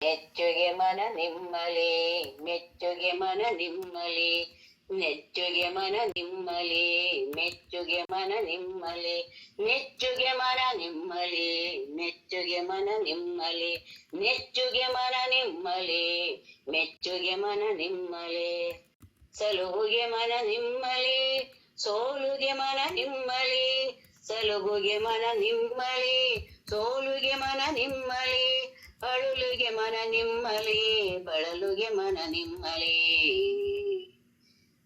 ನೆಚ್ಚುಗೆ ಮನ ನಿಮ್ಮಲಿ ಮೆಚ್ಚುಗೆ ಮನ ನಿಮ್ಮಲಿ ನೆಚ್ಚುಗೆ ಮನ ನಿಮ್ಮಲಿ ಮೆಚ್ಚುಗೆ ಮನ ನಿಮ್ಮಲಿ ನೆಚ್ಚುಗೆ ಮನ ನಿಮ್ಮಲಿ ಮೆಚ್ಚುಗೆ ಮನ ನಿಮ್ಮಲಿ ನೆಚ್ಚುಗೆ ಮನ ನಿಮ್ಮಲಿ ಮೆಚ್ಚುಗೆ ಮನ ನಿಮ್ಮಲಿ ಸಲುಹುಗೆ ಮನ ನಿಮ್ಮಲಿ ಸೋಲುಗೆ ಮನ ನಿಮ್ಮಲಿ ಸಲುಗುಗೆ ಮನ ನಿಮ್ಮಲಿ ಸೋಲುಗೆ ಮನ ನಿಮ್ಮಲಿ ಅಳುಲುಗೆ ಮನ ನಿಮ್ಮಲಿ ಬಳಲುಗೆ ಮನ ನಿಮ್ಮಲಿ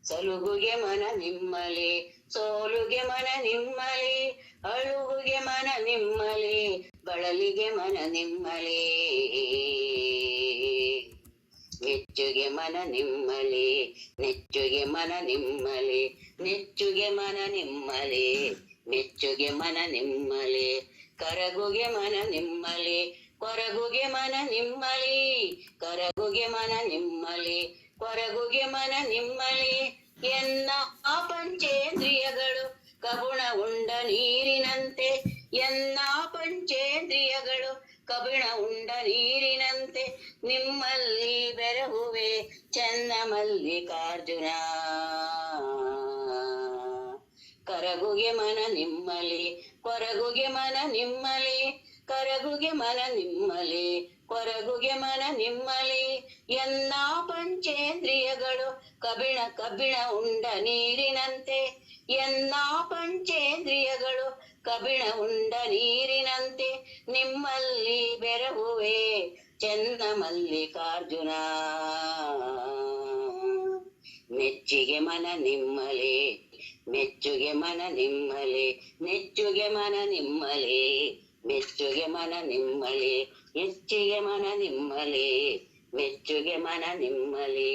ಸಲುಗುಗೆ ಮನ ನಿಮ್ಮಲಿ ಸೋಲುಗೆ ಮನ ನಿಮ್ಮಲಿ ಅಳುಗುಗೆ ಮನ ನಿಮ್ಮಲಿ ಬಳಲಿಗೆ ಮನ ನಿಮ್ಮಲಿ ನೆಚ್ಚುಗೆ ಮನ ನಿಮ್ಮಲಿ ನೆಚ್ಚುಗೆ ಮನ ನಿಮ್ಮಲಿ ನೆಚ್ಚುಗೆ ಮನ ನಿಮ್ಮಲಿ ಮೆಚ್ಚುಗೆ ಮನ ನಿಮ್ಮಲಿ ಕರಗುಗೆ ಮನ ನಿಮ್ಮಲಿ ಕೊರಗುಗೆ ಮನ ನಿಮ್ಮಲಿ ಕರಗುಗೆ ಮನ ನಿಮ್ಮಲಿ ಕೊರಗುಗೆ ಮನ ನಿಮ್ಮಲಿ ಎನ್ನ ಆ ಪಂಚೇಂದ್ರಿಯಗಳು ಕಬುಣ ಉಂಡ ನೀರಿನಂತೆ, ಎನ್ನ ಪಂಚೇಂದ್ರಿಯಗಳು ಕಬಿಣ ಉಂಡ ನೀರಿನಂತೆ. ನಿಮ್ಮಲ್ಲಿ ಬೆರಹುವೆ ಚನ್ನ ಮಲ್ಲಿಕಾರ್ಜುನ ಕರಗುಗೆ ಮನ ನಿಮ್ಮಲಿ ಕೊರಗುಗೆ ಮನ ನಿಮ್ಮಲಿ ಕರಗುಗೆ ಮನ ನಿಮ್ಮಲಿ ಕೊರಗುಗೆ ಮನ ನಿಮ್ಮಲಿ ಎನ್ನ ಪಂಚೇಂದ್ರಿಯಗಳು ಕಬಿಣ ಕಬ್ಬಿಣ ಉಂಡ ನೀರಿನಂತೆ. ಎನ್ನ ಪಂಚೇಂದ್ರಿಯಗಳು ಕಬಿಣ ಉಂಡ ನೀರಿನಂತೆ. ನಿಮ್ಮಲ್ಲಿ ಬೆರಹುವೆ ಚೆನ್ನ ಮಲ್ಲಿಕಾರ್ಜುನ ಮೆಚ್ಚಿಗೆ ಮನ ನಿಮ್ಮಲಿ ಮೆಚ್ಚುಗೆ ಮನ ನಿಮ್ಮಲಿ ಮೆಚ್ಚುಗೆ ಮನ ನಿಮ್ಮಲಿ ಮೆಚ್ಚುಗೆ ಮನ ನಿಮ್ಮಲಿ ಹೆಚ್ಚಿಗೆ ಮನ ನಿಮ್ಮಲಿ ಮೆಚ್ಚುಗೆ ಮನ ನಿಮ್ಮಲಿ